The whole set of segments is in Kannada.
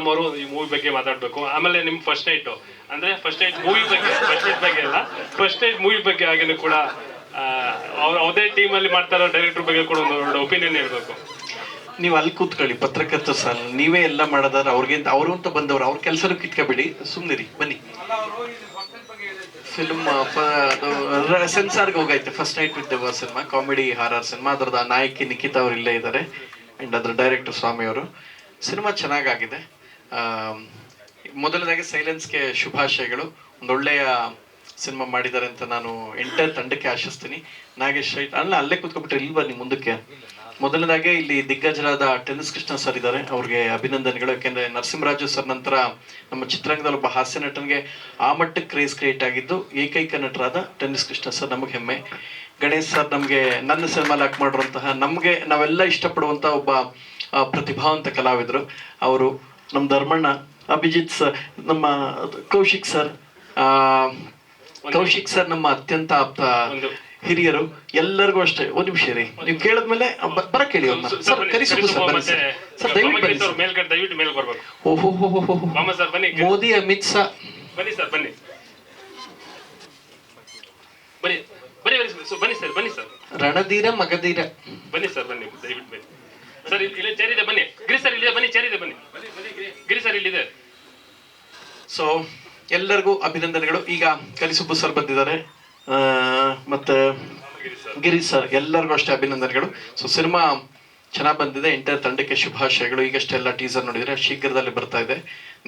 ಅವರು ಈ ಮೂವಿ ಬಗ್ಗೆ ಮಾತಾಡ್ಬೇಕು. ಆಮೇಲೆ ನಿಮ್ ಫಸ್ಟ್ ನೈಟ್ ಅಂದ್ರೆ ಫಸ್ಟ್ ನೈಟ್ ಮೂವಿ ಬಗ್ಗೆ ಫಸ್ಟ್ ನೈಟ್ ಬಗ್ಗೆ ಅಲ್ಲ. ಫಸ್ಟ್ ನೈಟ್ ಮೂವಿ ಬಗ್ಗೆ ಹಾಗೇನು ಕೂಡ ಅವ್ರು ಅದೇ ಟೀಮ್ ಅಲ್ಲಿ ಮಾಡ್ತಾರೋ ಡೈರೆಕ್ಟರ್ ಬಗ್ಗೆ ಕೂಡ ಒಂದು ಒಪಿನಿಯನ್ ಹೇಳ್ಬೇಕು ನೀವು ಅಲ್ಲಿ ಕೂತ್ಕೊಳ್ಳಿ, ಪತ್ರಕರ್ತ ಸರ್. ನೀವೇ ಎಲ್ಲ ಮಾಡೋದಾದ್ರೆ ಅವ್ರಿಗೆ, ಅವರು ಅಂತ ಬಂದವರು, ಅವ್ರ ಕೆಲಸನೂ ಕಿತ್ಕೊಬೇಡಿ. ಸುಮ್ಮನಿರಿ ಬನ್ನಿ. ಫಿಲ್ಮ್ ಸೆನ್ಸಾರ್ಗೆ ಹೋಗೈತೆ. First night with Deva cinema comedy horror cinema ಅದರದ ನಾಯಕಿ ನಿಖಿತಾ ಅವರು ಇಲ್ಲೇ ಇದ್ದಾರೆ. ಅಂಡ್ ಅದ್ರ ಡೈರೆಕ್ಟರ್ ಸ್ವಾಮಿ ಅವರು. ಸಿನಿಮಾ ಚೆನ್ನಾಗಾಗಿದೆ. ಮೊದಲನೇದಾಗಿ ಸೈಲೆನ್ಸ್ಗೆ ಶುಭಾಶಯಗಳು. ಒಂದೊಳ್ಳೆಯ ಸಿನಿಮಾ ಮಾಡಿದ್ದಾರೆ ಅಂತ ನಾನು ಎಂಟರ್ ತಂಡಕ್ಕೆ ಆಶಿಸ್ತೀನಿ. ನಾಗೇಶ್ ರೈಟ್ ಅಲ್ಲ, ಅಲ್ಲೇ ಕೂತ್ಕೊಬಿಟ್ರೆ ಇಲ್ಲಿ ಬನ್ನಿ ಮುಂದಕ್ಕೆ? ಮೊದಲನೇದಾಗೆ ಇಲ್ಲಿ ದಿಗ್ಗಜರಾದ ಟೆನ್ನಿಸ್ ಕೃಷ್ಣ ಸರ್ ಇದ್ದಾರೆ. ಅವ್ರಿಗೆ ಅಭಿನಂದನೆಗಳು. ಯಾಕೆಂದ್ರೆ ನರಸಿಂಹರಾಜು ಸರ್ ನಂತರ ನಮ್ಮ ಚಿತ್ರರಂಗದಲ್ಲಿ ಒಬ್ಬ ಹಾಸ್ಯ ನಟನಿಗೆ ಆ ಮಟ್ಟಕ್ಕೆ ಕ್ರೇಜ್ ಕ್ರಿಯೇಟ್ ಆಗಿದ್ದು, ಏಕೈಕ ನಟರಾದ ಟೆನ್ನಿಸ್ ಕೃಷ್ಣ ಸರ್ ನಮಗೆ ಹೆಮ್ಮೆ. ಗಣೇಶ್ ಸರ್ ನಮಗೆ ನನ್ನ ಸಿನಿಮಾಲ್ ಆಕ್ಟ್ ಮಾಡಿರುವಂತಹ ನಮಗೆ ನಾವೆಲ್ಲ ಇಷ್ಟಪಡುವಂತ ಒಬ್ಬ ಪ್ರತಿಭಾವಂತ ಕಲಾವಿದರು. ಅವರು ನಮ್ಮ ಧರ್ಮಣ್ಣ ಅಭಿಜಿತ್ ಸರ್ ನಮ್ಮ ಕೌಶಿಕ್ ಸರ್ ಕೌಶಿಕ್ ಸರ್ ನಮ್ಮ ಅತ್ಯಂತ ಆಪ್ತ ಹಿರಿಯರು ಎಲ್ಲರಿಗೂ ಅಷ್ಟೇ. ಒಂದ್ ನಿಮಿಷ ರೀ ನೀವು ಕೇಳಿದ್ಮೇಲೆ ಬರ ಕೇಳಿ ಸರ್ ಕರಿ ಸುಬ್ಬು ಸರ್ ದಯವಿಟ್ಟು ಮೇಲ್ಗಡೆ ದಯವಿಟ್ಟು ಮೇಲ್ ಬರ್ಬೇಕು. ಓಹೋ ಹೋ ಬನ್ನಿ. ಮೋದಿ ಅಮಿತ್ ಶಾ. ಬನ್ನಿ ಸರ್ ಬನ್ನಿ. ಬನ್ನಿ ಬನ್ನಿ ಬನ್ನಿ ಸರ್ ಬನ್ನಿ ಸರ್. ರಣಧೀರ ಮಗಧೀರ. ಬನ್ನಿ ಸರ್ ಬನ್ನಿ ದಯವಿಟ್ಟು ಬನ್ನಿ. ಸರ್ ಇಲ್ಲಿ ಚೇರಿದೆ ಚೇರ್ ಇದೆ ಬನ್ನಿ. ಗಿರಿ ಸರ್ ಇಲ್ಲಿದೆ ಬನ್ನಿ ಚೇರ್ ಇದೆ ಬನ್ನಿ. ಗಿರಿ ಸರ್ ಇಲ್ಲಿದೆ. ಸೊ ಎಲ್ಲರಿಗೂ ಅಭಿನಂದನೆಗಳು. ಈಗ ಕಲಿಸುಬ್ಬು ಸರ್ ಬಂದಿದ್ದಾರೆ. ಮತ್ತೆ ಗಿರಿ ಸರ್ ಗಿರೀಶ್ ಸರ್ ಎಲ್ಲರಿಗೂ ಅಷ್ಟೇ ಅಭಿನಂದನೆಗಳು. ಸೊ ಸಿನಿಮಾ ಚೆನ್ನಾಗಿ ಬಂದಿದೆ. ಎಂಟರ್ ತಂಡಕ್ಕೆ ಶುಭಾಶಯಗಳು. ಈಗಷ್ಟೆಲ್ಲ ಟೀಸರ್ ನೋಡಿದರೆ ಶೀಘ್ರದಲ್ಲಿ ಬರ್ತಾ ಇದೆ.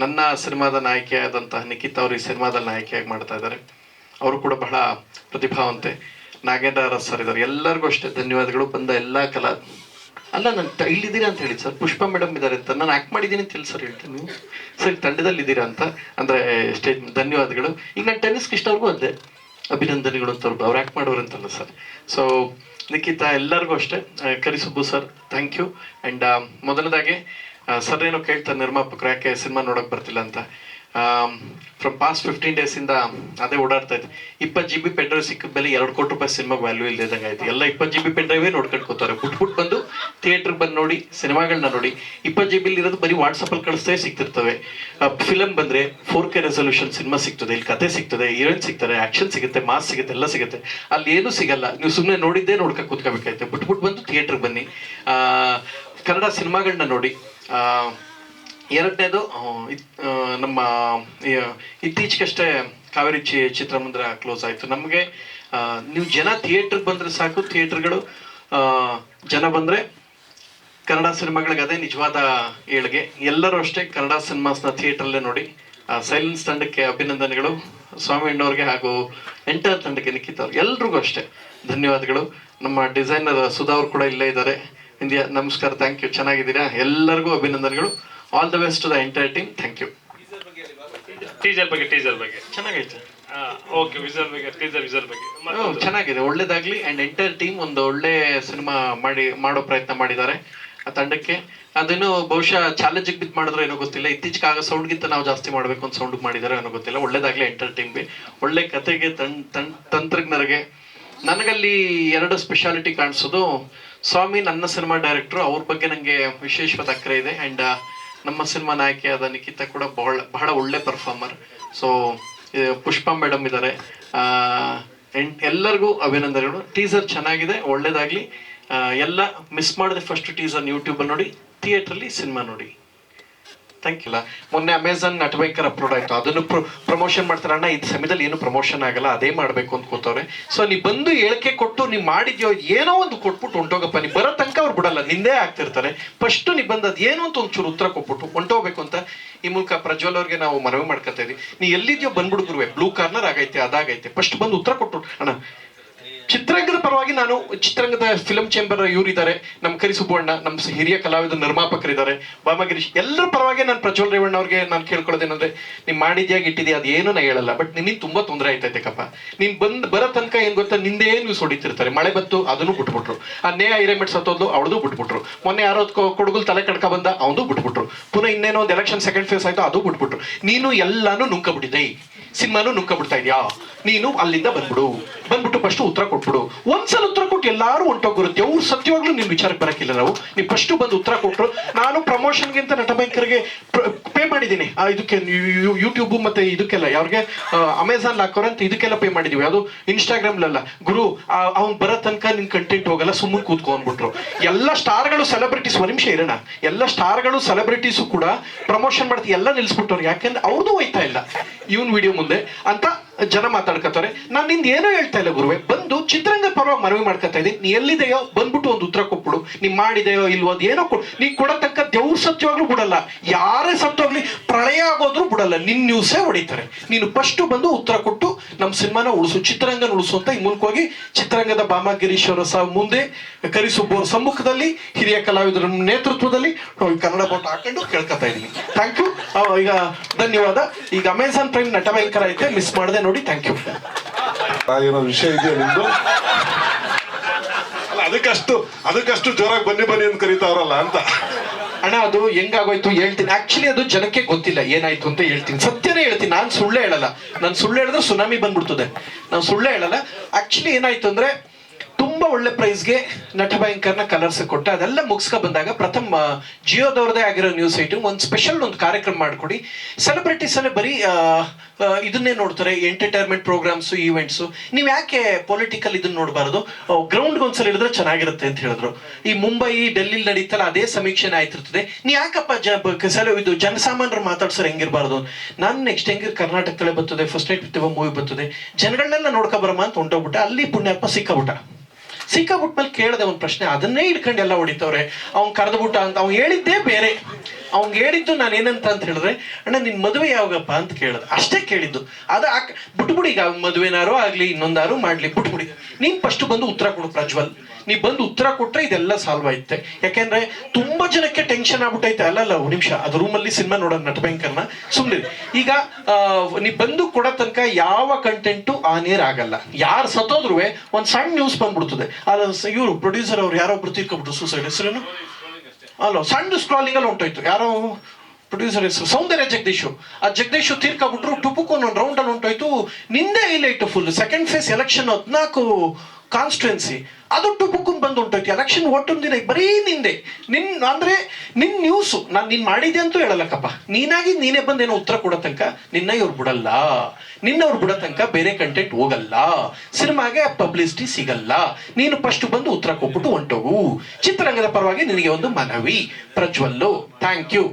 ನನ್ನ ಸಿನಿಮಾದ ನಾಯಕಿಯಾದಂತಹ ನಿಖಿತ್ ಅವರು ಈ ಸಿನಿಮಾದಲ್ಲಿ ನಾಯಕಿಯಾಗಿ ಮಾಡ್ತಾ ಇದ್ದಾರೆ. ಅವರು ಕೂಡ ಬಹಳ ಪ್ರತಿಭಾವಂತೆ ನಾಗೇಂದ್ರ ಸರ್ ಇದ್ದಾರೆ. ಎಲ್ಲರಿಗೂ ಅಷ್ಟೇ ಧನ್ಯವಾದಗಳು. ಬಂದ ಎಲ್ಲ ಕಲಾ ಅಲ್ಲ, ನಾನು ಇಲ್ಲಿದ್ದೀರಾ ಅಂತ ಹೇಳಿ ಸರ್, ಪುಷ್ಪ ಮೇಡಮ್ ಇದ್ದಾರೆ ಅಂತ. ನಾನು ಆಕ್ಟ್ ಮಾಡಿದ್ದೀನಿ ಅಂತ ಹೇಳಿ ಸರ್ ಹೇಳ್ತೀನಿ. ಸರ್ ತಂಡದಲ್ಲಿ ಇದ್ದೀರಾ ಅಂತ. ಅಂದರೆ ಸ್ಟೇಜ್ ಧನ್ಯವಾದಗಳು. ಈಗ ನಾನು ಟೆನ್ನಿಸ್ ಕೃಷ್ಣವ್ರಿಗೂ ಅದೇ ಅಭಿನಂದನೆಗಳು ಅಂತ ಅವ್ರು ಅವ್ರು ಆಕ್ಟ್ ಮಾಡೋರು ಅಂತಲ್ಲ ಸರ್. ಸೊ ನಿಖಿತಾ ಎಲ್ಲರಿಗೂ ಅಷ್ಟೇ Karisubbu sir thank you and ಮೊದಲದಾಗೆ sir ಏನೋ ಕೇಳ್ತಾರೆ, ನಿರ್ಮಾಪಕರು, ಯಾಕೆ ಸಿನಿಮಾ ನೋಡೋಕೆ ಬರ್ತಿಲ್ಲ ಅಂತ. ಫ್ರಮ್ ಪಾಸ್ಟ್ ಫಿಫ್ಟೀನ್ ಡೇಸಿಂದ ಅದೇ ಓಡಾಡ್ತಾ ಇದೆ ಇಪ್ಪತ್ತು ಜಿ ಬಿ ಪೆನ್ ಡ್ರೈವ್ ಸಿಕ್ಕಿದ ಮೇಲೆ ಎರಡು ಕೋಟಿ ರೂಪಾಯಿ ಸಿನಿಮಾಗೆ ವ್ಯಾಲ್ಯೂ ಇಲ್ಲದಂಗೆ ಆಯ್ತು. ಎಲ್ಲ ಇಪ್ಪತ್ತು ಜಿ ಬಿ ಪೆನ್ ಡ್ರೈವೇ ನೋಡ್ಕೊಂಡು ಕೂತಾರೆ. ಬಿಟ್ಟು ಬಂದು ನೋಡಿ ಸಿನಿಮಾಗಳನ್ನ ನೋಡಿ, ಇಪ್ಪತ್ತು ಜಿ ಬಿಲ್ ಇರೋದು ಬರೀ ವಾಟ್ಸಪ್ಪಲ್ಲಿ ಕಳಿಸ್ತೇ ಸಿಗ್ತಿರ್ತವೆ. ಫಿಲಮ್ ಬಂದರೆ ಫೋರ್ ಕೆ ರೆಸೊಲ್ಯೂಷನ್ ಸಿನಿಮಾ ಸಿಗ್ತದೆ, ಇಲ್ಲಿ ಕತೆ ಸಿಗ್ತದೆ ಹೀರೋಯಿನ್ ಸಿಗ್ತಾರೆ ಆ್ಯಕ್ಷನ್ ಸಿಗುತ್ತೆ ಮಾಸ್ ಸಿಗುತ್ತೆ, ಎಲ್ಲ ಸಿಗುತ್ತೆ. ಅಲ್ಲಿ ಏನೂ ಸಿಗಲ್ಲ. ನೀವು ಸುಮ್ಮನೆ ನೋಡಿದ್ದೇ ನೋಡ್ಕೊಂಡು ಕೂತ್ಕೋಬೇಕಾಯ್ತು. ಬಿಟ್ಬಿಟ್ಟು ಬಂದು ಥಿಯೇಟ್ರಿಗೆ ಬನ್ನಿ. ಕನ್ನಡ ಸಿನಿಮಾಗಳನ್ನ ನೋಡಿ. ಎರಡನೇದು ನಮ್ಮ ಇತ್ತೀಚೆಗಷ್ಟೇ ಕಾವೇರಿ ಚಿ ಚಿತ್ರಮಂದಿರ ಕ್ಲೋಸ್ ಆಯಿತು. ನಮಗೆ ನೀವು ಜನ ಥಿಯೇಟ್ರಿಗೆ ಬಂದರೆ ಸಾಕು, ಥಿಯೇಟ್ರ್ಗಳು ಜನ ಬಂದರೆ ಕನ್ನಡ ಸಿನಿಮಾಗಳಿಗೆ ಅದೇ ನಿಜವಾದ ಏಳಿಗೆ. ಎಲ್ಲರೂ ಅಷ್ಟೇ ಕನ್ನಡ ಸಿನಿಮಾಸ್ನ ಥಿಯೇಟ್ರಲ್ಲೇ ನೋಡಿ ಸೈಲೆನ್ಸ್ ತಂಡಕ್ಕೆ ಅಭಿನಂದನೆಗಳು. ಸ್ವಾಮಿ ಅಣ್ಣವ್ರಿಗೆ ಹಾಗೂ ಎಂಟರ್ ತಂಡಕ್ಕೆ ನಿಖಿತ್ ಅವ್ರಿಗೆ ಎಲ್ರಿಗೂ ಅಷ್ಟೇ ಧನ್ಯವಾದಗಳು. ನಮ್ಮ ಡಿಸೈನರ್ ಸುಧಾ ಅವರು ಕೂಡ ಇಲ್ಲೇ ಇದ್ದಾರೆ. ಇಂಡಿಯಾ ನಮಸ್ಕಾರ ಥ್ಯಾಂಕ್ ಯು ಚೆನ್ನಾಗಿದ್ದೀರಾ? ಎಲ್ಲರಿಗೂ ಅಭಿನಂದನೆಗಳು. All the best to the entire team thank you teaser ಬಗ್ಗೆ ಟೀಸರ್ ಬಗ್ಗೆ ಚೆನ್ನಾಗೈತೆ. ಓಕೆ ವಿಸರ್ ಬಗ್ಗೆ ಟೀಸರ್ ವಿಸರ್ ಬಗ್ಗೆ. ಚೆನ್ನಾಗಿದೆ. ಒಳ್ಳೇದಾಗ್ಲಿ. ಅಂಡ್ ಎಂಟೈರ್ ಟೀಮ್ ಒಂದು ಒಳ್ಳೆ ಸಿನಿಮಾ ಮಾಡಿ ಮಾಡೋ ಪ್ರಯತ್ನ ಮಾಡಿದ್ದಾರೆ. ಆ ತಂಡಕ್ಕೆ. ಅದೇನು ಬಹುಶಃ ಚಾಲೆಂಜಿಗೆ ಬಿದ್ದು ಮಾಡಿದ್ರೆ ಏನೋ ಗೊತ್ತಿಲ್ಲ. ಇತ್ತೀಚೆಗೆ ಆಗ ಸೌಂಡ್ಗಿಂತ ನಾವು ಜಾಸ್ತಿ ಮಾಡಬೇಕು ಅಂತ ಸೌಂಡ್ ಮಾಡಿದಾರೆ ಏನೋ ಗೊತ್ತಿಲ್ಲ. ಒಳ್ಳೇದಾಗ್ಲಿ ಎಂಟರ್ ಬಿ. ಒಳ್ಳೆ ಕತೆಗೆ ತನ್ ತಂತ್ರಜ್ಞರಿಗೆ. ನನಗಲ್ಲಿ ಎರಡು ಸ್ಪೆಷಾಲಿಟಿ ಕಾಣಿಸೋದು. ಸ್ವಾಮಿ ನನ್ನ ಸಿನಿಮಾ ಡೈರೆಕ್ಟ್ರು ಅವ್ರ ಬಗ್ಗೆ ನನಗೆ ವಿಶೇಷವಾದ ಅಕ್ಕರೆ ಇದೆ. ಅಂಡ್ ನಮ್ಮ ಸಿನಿಮಾ ನಾಯಕಿಯಾದ ನಿಖಿತಾ ಕೂಡ ಬಹಳ ಬಹಳ ಒಳ್ಳೆ ಪರ್ಫಾರ್ಮರ್ ಸೊ ಪುಷ್ಪ ಮೇಡಮ್ ಇದ್ದಾರೆ ಎಲ್ಲರಿಗೂ ಅಭಿನಂದನೆಗಳು. ಟೀಸರ್ ಚೆನ್ನಾಗಿದೆ, ಒಳ್ಳೇದಾಗ್ಲಿ. ಎಲ್ಲ ಮಿಸ್ ಮಾಡಿದೆ ಫಸ್ಟ್ ಟೀಸರ್ ಯೂಟ್ಯೂಬ್ ನೋಡಿ ಥಿಯೇಟ್ರಲ್ಲಿ ಸಿನಿಮಾ ನೋಡಿ. ಥ್ಯಾಂಕ್ ಯು ಮೊನ್ನೆ ಅಮೆಝಾನ್ ಅಪ್ಲೋಡ್ ಆಯ್ತು. ಅದನ್ನು ಪ್ರಮೋಷನ್ ಮಾಡ್ತಾರೆ ಅಣ್ಣ, ಇದು ಸಮಯದಲ್ಲಿ ಏನು ಪ್ರಮೋಷನ್ ಆಗಲ್ಲ, ಅದೇ ಮಾಡಬೇಕು ಅಂತ ಕೂತವ್ರೆ. ಸೊ ನೀ ಬಂದು ಹೇಳಿಕೆ ಕೊಟ್ಟು, ನೀವು ಮಾಡಿದ್ಯೋ, ಏನೋ ಒಂದು ಕೊಟ್ಬಿಟ್ಟು ಹೊಂಟೋಗಪ್ಪ. ನೀ ಬರೋ ತನಕ ಅವ್ರು ಬಿಡಲ್ಲ, ನಿಂದೇ ಆಗ್ತಿರ್ತಾರೆ. ಫಸ್ಟ್ ನೀ ಬಂದು ಅದು ಏನು ಅಂತ ಒಂಚೂರು ಉತ್ತರ ಕೊಟ್ಬಿಟ್ಟು ಹೊಂಟೋಗ್ಬೇಕು ಅಂತ ಈ ಮೂಲಕ ಪ್ರಜ್ವಲ್ ಅವ್ರಿಗೆ ನಾವು ಮನವಿ ಮಾಡ್ಕೊತಾ ಇದೀವಿ. ನೀ ಎಲ್ಲಿದ್ಯೋ ಬಂದ್ಬಿಡ್ಗುರುವೆ ಬ್ಲೂ ಕಾರ್ನರ್ ಆಗೈತೆ, ಅದಾಗೈತೆ. ಫಸ್ಟ್ ಬಂದು ಉತ್ತರ ಕೊಟ್ಟು ಅಣ್ಣ ನಾನು ಚಿತ್ರರಂಗದ ಫಿಲಂ ಚೇಂಬರ್ ಇವರಿದ್ದಾರೆ. ನಮ್ಮ ಕರಿ ಸುಬ್ಬಣ್ಣ ನಮ್ಮ ಹಿರಿಯ ಕಲಾವಿದ ನಿರ್ಮಾಪಕರಿದ್ದಾರೆ. ಬಾಮಗಿರೀಶ್ ಎಲ್ಲರ ಪರವಾಗಿ ನಾನು ಪ್ರಜ್ವಲ್ ರೇವಣ್ಣ ಅವ್ರಿಗೆ ನಾನು ಕೇಳ್ಕೊಳ್ಳೋದೇನಂದ್ರೆ, ನೀನು ಮಾಡಿದ್ಯಾಗ ಇಟ್ಟಿದ್ಯಾ ಅದೇನು ಏನು ನಾ ಹೇಳಲ್ಲ. ಬಟ್ ನಿನ್ನಿಂದ ತುಂಬಾ ತೊಂದರೆ ಆಯ್ತೈತೆ ಕಪ್ಪ ನೀನ್ ಬಂದ್ ಬರೋ ತನಕ ಏನ್ ಗೊತ್ತಾ, ನಿಂದೇ ನ್ಯೂಸ್ ಸೊಡಿತಿರ್ತಾರೆ. ಮಳೆ ಬತ್ತು ಅದನ್ನು ಬಿಟ್ಬಿಟ್ರು. ಆ ನೇ ಐರೇಮೆಂಟ್ ಸತ್ತೋದ್ಲು, ಅವಳದು ಬಿಟ್ಬಿಟ್ರು. ಮೊನ್ನೆ ಯಾರೋ ಕೊಡಗುಲ್ ತಲೆ ಕಡ್ಕ ಬಂದ, ಅವನು ಬಿಟ್ಬಿಟ್ರು. ಪುನಃ ಇನ್ನೇನೋ ಒಂದು ಎಲೆಕ್ಷನ್ ಸೆಕೆಂಡ್ ಫೇಸ್ ಆಯ್ತು, ಅದು ಬಿಟ್ಬಿಟ್ರು. ನೀನು ಎಲ್ಲಾನು ನುಂಕಬಿಟ್ಟಿದೆ ಸಿನಿಮಾನು ನುಕ್ಕಬಿಡ್ತಾ ಇದೆಯಾ? ನೀನು ಅಲ್ಲಿಂದ ಬಂದ್ಬಿಡು. ಬಂದ್ಬಿಟ್ಟು ಫಸ್ಟ್ ಉತ್ತರ ಕೊಟ್ಬಿಡು. ಒಂದ್ಸಲ ಉತ್ತರ ಕೊಟ್ಟು ಎಲ್ಲಾರು ಹೊಂಟೋಗಿರುತ್ತೆ ಅವ್ರು ಸತ್ಯವಾಗ್ಲೂ ನಿಮ್ ವಿಚಾರಕ್ಕೆ ಬರಕ್ಕಿಲ್ಲ ನಾವು. ನೀವು ಫಸ್ಟ್ ಬಂದು ಉತ್ತರ ಕೊಟ್ಟರು ನಾನು ಪ್ರಮೋಷನ್ಗಿಂತ ನಟ ಭಯಂಕರ್ಗೆ ಪೇ ಮಾಡಿದ್ದೀನಿ. ಇದಕ್ಕೆ ಯೂಟ್ಯೂಬ್ ಮತ್ತೆ ಇದಕ್ಕೆಲ್ಲ, ಯಾವ್ರಿಗೆ ಅಮೆಝಾನ್ ಹಾಕೋರ್ ಅಂತ ಇದಕ್ಕೆಲ್ಲ ಪೇ ಮಾಡಿದೀವಿ. ಅದು ಇನ್ಸ್ಟಾಗ್ರಾಮ್ಲೆಲ್ಲ ಗುರು ಅವ್ನು ಬರೋ ತನಕ ನಿನ್ ಕಂಟೆಂಟ್ ಹೋಗಲ್ಲ ಸುಮ್ಮನೆ ಕೂತ್ಕೊ ಅಂದ್ಬಿಟ್ರು. ಎಲ್ಲ ಸ್ಟಾರ್ಗಳು ಸೆಲೆಬ್ರಿಟೀಸ್ ಒಂದು ನಿಮಿಷ ಇರೋಣ. ಎಲ್ಲ ಸ್ಟಾರ್ಗಳು ಸೆಲೆಬ್ರಿಟೀಸು ಕೂಡ ಪ್ರಮೋಷನ್ ಮಾಡ್ತೀವಿ ಎಲ್ಲ ನಿಲ್ಸ್ಬಿಟ್ಟವ್ರು. ಯಾಕಂದ್ರೆ ಅವ್ರದ್ದು ಹೋಯ್ತಾ ಇಲ್ಲ. ಇವನ್ ವಿಡಿಯೋ ಮುಂದೆ ಅಂತ ಜನ ಮಾತಾಡ್ಕತ್ತಾರೆ ನಾನು ನಿಂದ ಏನೋ ಹೇಳ್ತಾ ಇಲ್ಲ ಗುರುವೆ. ಬಂದು ಚಿತ್ರರಂಗ ಪರವಾಗಿ ಮನವಿ ಮಾಡ್ಕೊತಾ ಇದ್ದೀನಿ. ನೀ ಎಲ್ಲಿದೆಯೋ ಬಂದ್ಬಿಟ್ಟು ಒಂದು ಉತ್ತರ ಕೊಟ್ಬಿಡು. ನೀ ಮಾಡಿದೆಯೋ ಇಲ್ವೋ ಅದು ಏನೋ ಕೊಡು. ನೀ ಕೊಡೋ ತಕ್ಕ ದೇವ್ರ ಸತ್ಯವಾಗ್ಲೂ ಬಿಡಲ್ಲ. ಯಾರೇ ಸತ್ಯವಾಗ್ಲಿ ಪ್ರಳಯ ಆಗೋದ್ರು ಬಿಡಲ್ಲ. ನಿನ್ ನ್ಯೂಸೇ ಹೊಡಿತಾರೆ. ನೀನು ಫಸ್ಟ್ ಬಂದು ಉತ್ತರ ಕೊಟ್ಟು ನಮ್ಮ ಸಿನಿಮಾನ ಉಳಿಸು. ಚಿತ್ರರಂಗನ ಉಳಿಸು ಅಂತ ಈ ಮೂಲಕವಾಗಿ ಚಿತ್ರರಂಗದ ಬಾಮ ಗಿರೀಶ್ ಅವರ ಸಹ ಮುಂದೆ ಕರಿಸುಬ್ಬವ್ರ ಸಮ್ಮುಖದಲ್ಲಿ ಹಿರಿಯ ಕಲಾವಿದರ ನೇತೃತ್ವದಲ್ಲಿ ಕನ್ನಡ ಬೋಟ್ ಹಾಕೊಂಡು ಕೇಳ್ಕೊತಾ ಇದೀನಿ ಥ್ಯಾಂಕ್ ಯು ಈಗ ಧನ್ಯವಾದ. ಈಗ ಅಮೆಝಾನ್ ಪ್ರೈಮ್ ನಟ ಮೇಲ್ಕರ ಐತೆ. ಮಿಸ್ ಮಾಡದೆ ನೋಡಿ. ಥ್ಯಾಂಕ್ ಯು ಏನೋ ವಿಷಯ ಇದೆಯಾ ನಿಮ್ದು? ಅಲ್ಲ, ಅದಕ್ಕಷ್ಟು ಅದಕ್ಕಷ್ಟು ಜೋರಾಗಿ ಬನ್ನಿ ಬನ್ನಿ ಅಂತ ಕರೀತಾವ್ರಲ್ಲ ಅಂತ. ಅಣ್ಣ, ಅದು ಹೆಂಗಾಗೋಯ್ತು ಹೇಳ್ತೀನಿ. ಆಕ್ಚುಲಿ ಅದು ಜನಕ್ಕೆ ಗೊತ್ತಿಲ್ಲ. ಏನಾಯ್ತು ಅಂತ ಹೇಳ್ತೀನಿ. ಸತ್ಯನೇ ಹೇಳ್ತೀನಿ. ನಾನು ಸುಳ್ಳು ಹೇಳಲ್ಲ. ನಾನು ಸುಳ್ಳು ಹೇಳಿದ್ರೆ ಸುನಾಮಿ ಬಂದ್ಬಿಡ್ತದೆ. ನಾನು ಸುಳ್ಳು ಹೇಳಲ್ಲ. ಆಕ್ಚುಲಿ ಏನಾಯ್ತು ಅಂದ್ರೆ ತುಂಬಾ ಒಳ್ಳೆ ಪ್ರೈಸ್ಗೆ ನಟ ಭಯಂಕರ್ನ ಕಲರ್ಸ್ ಕೊಟ್ಟೆ. ಅದೆಲ್ಲ ಮುಗಿಸ್ಕೊ ಬಂದಾಗ ಪ್ರಥಮ ಜಿಯೋದವ್ರದೇ ಆಗಿರೋ ನ್ಯೂಸ್ ಐಟಮ್ ಒಂದು ಸ್ಪೆಷಲ್ ಒಂದು ಕಾರ್ಯಕ್ರಮ ಮಾಡಿಕೊಡಿ. ಸೆಲೆಬ್ರಿಟೀಸ್ ಅಲ್ಲೇ ಬರೀ ಇದನ್ನೇ ನೋಡ್ತಾರೆ. ಎಂಟರ್ಟೈನ್ಮೆಂಟ್ ಪ್ರೋಗ್ರಾಮ್ಸ್ ಈವೆಂಟ್ಸ್ ನೀವು ಯಾಕೆ ಪೊಲಿಟಿಕಲ್ ಇದನ್ನ ನೋಡಬಾರ್ದು? ಗ್ರೌಂಡ್ ಒಂದ್ಸಲ ಇಳಿದ್ರೆ ಚೆನ್ನಾಗಿರುತ್ತೆ ಅಂತ ಹೇಳಿದ್ರು. ಈ ಮುಂಬೈ ಡೆಲ್ಲಿ ನಡೀತಲ್ಲ, ಅದೇ ಸಮೀಕ್ಷೆನೇ ಆಯ್ತಿರ್ತದೆ. ನೀ ಯಾಕಪ್ಪ ಇದು ಜನಸಾಮಾನ್ಯರು ಮಾತಾಡ್ಸೋರು ಹೆಂಗಿರಬಾರ್ದು? ನಾನು ನೆಕ್ಸ್ಟ್ ಹೆಂಗಿರ್ ಕರ್ನಾಟಕದಲ್ಲೇ ಬರ್ತದೆ? ಫಸ್ಟ್ ನೈಟ್ ಮೂವಿ ಬರ್ತದೆ. ಜನಗಳನ್ನೆಲ್ಲ ನೋಡ್ಕೊ ಬರಮ್ಮ ಅಂತ ಹೊಂಟೋಗ್ಬಿಟ್ಟ. ಅಲ್ಲಿ ಪುಣ್ಯಪ್ಪ ಸಿಕ್ಕಬಿಟ್ಟ ಸಿಕ್ಕಾಬಿಟ್ಮೇಲೆ ಕೇಳಿದೆ ಒಂದು ಪ್ರಶ್ನೆ ಅದನ್ನೇ ಇಟ್ಕೊಂಡು ಎಲ್ಲ ಹೊಡಿತವ್ರೆ. ಅವ್ನು ಕರೆದ್ಬಿಟ್ಟ ಅಂತ ಅವ್ನು ಹೇಳಿದ್ದೇ ಬೇರೆ. ಅವ್ನ್ ಹೇಳಿದ್ದು ನಾನು ಏನಂತ ಅಂತ ಹೇಳಿದ್ರೆ, ಅಣ್ಣ, ನಿನ್ ಮದುವೆ ಯಾವಾಗಪ್ಪ? ಅಂತ ಕೇಳಿದೆ ಅಷ್ಟೇ ಕೇಳಿದ್ದು. ಅದ ಬಿಟ್ಬಿಡಿ, ಈಗ ಮದುವೆನಾರೋ ಆಗ್ಲಿ, ಇನ್ನೊಂದಾರು ಮಾಡ್ಲಿ, ಬಿಟ್ಬಿಡಿ. ನೀನ್ ಫಸ್ಟ್ ಬಂದು ಉತ್ತರ ಕೊಡು, ಪ್ರಜ್ವಲ್. ನೀ ಬಂದು ಉತ್ತರ ಕೊಟ್ರೆ ಇದೆಲ್ಲ ಸಾಲ್ವ್ ಆಯ್ತೆ. ಯಾಕೆಂದ್ರೆ ತುಂಬಾ ಜನಕ್ಕೆ ಟೆನ್ಷನ್ ಆಗ್ಬಿಟ್ಟೈತೆ. ಅಲ್ಲಲ್ಲ ಒಂದು ನಿಮಿಷ. ಅದು ರೂಮಲ್ಲಿ ಸಿನಿಮಾ ನೋಡೋ ನಟ ಭಯಂಕರ್ನ. ಸುಮ್ನೆ ಈಗ ನೀ ಬಂದು ಕೊಡೋ ತನಕ ಯಾವ ಕಂಟೆಂಟು ಆ ಏರ್ ಆಗಲ್ಲ. ಯಾರು ಸತ್ತೋದ್ರೂ ಒಂದು ಸಣ್ಣ ನ್ಯೂಸ್ ಬಂದ್ಬಿಡ್ತದೆ. ಅಲ್ಲ ಇವರು ಪ್ರೊಡ್ಯೂಸರ್ ಅವ್ರು ಯಾರೋ ಒಬ್ರು ತೀರ್ಕೊಬಿಟ್ರು ಸೂಸೈಡ್ ಹೆಸರೇನು? ಅಲ್ಲ, ಸಣ್ಣ ಸ್ಕ್ರಾಲಿಂಗ್ ಅಲ್ಲಿ ಹೊಂಟೋಯ್ತು ಯಾರೋ ಪ್ರೊಡ್ಯೂಸರ್ ಹೆಸರು, ಸೌಂದರ್ಯ ಜಗದೀಶು. ಆ ಜಗದೀಶು ತೀರ್ಕೊಂಡ್ಬಿಟ್ರು ಟುಪುಕ್ ಒಂದು ರೌಂಡ್ ಅಲ್ಲಿ ಹೊಂಟೋಯ್ತು ನಿಂದೇ highlight full second phase election ಹದಿನಾಲ್ಕು ಕಾನ್ಸ್ಟಿಟ್ಯುನ್ಸಿ ಅದು ಬುಕ್ ಬಂದು ಹೊಂಟೋಯ್ತು ಎಲೆಕ್ಷನ್ ಒಟ್ಟೊಂದು ದಿನ ಬರೀ ನಿಂದೆ. ನಿನ್ ಅಂದ್ರೆ ನಿನ್ ನ್ಯೂಸು ನಾನು ನೀನ್ ಮಾಡಿದೆ ಅಂತೂ ಹೇಳಲ್ಲಕ್ಕಪ್ಪ. ನೀನಾಗಿ ನೀನೇ ಬಂದೇನೋ ಉತ್ತರ ಕೊಡೋ ತನಕ ನಿನ್ನ ಇವ್ರು ಬಿಡಲ್ಲ. ನಿನ್ನ ಅವ್ರು ಬಿಡೋ ತನಕ ಬೇರೆ ಕಂಟೆಂಟ್ ಹೋಗಲ್ಲ. ಸಿನಿಮಾಗೆ ಪಬ್ಲಿಸಿಟಿ ಸಿಗಲ್ಲ. ನೀನು ಫಸ್ಟ್ ಬಂದು ಉತ್ತರ ಕೊಟ್ಬಿಟ್ಟು ಹೊಂಟೋಗು. ಚಿತ್ರರಂಗದ ಪರವಾಗಿ ನಿನಗೆ ಒಂದು ಮನವಿ. ಪ್ರಜ್ವಲ್ಲು ಥ್ಯಾಂಕ್ ಯು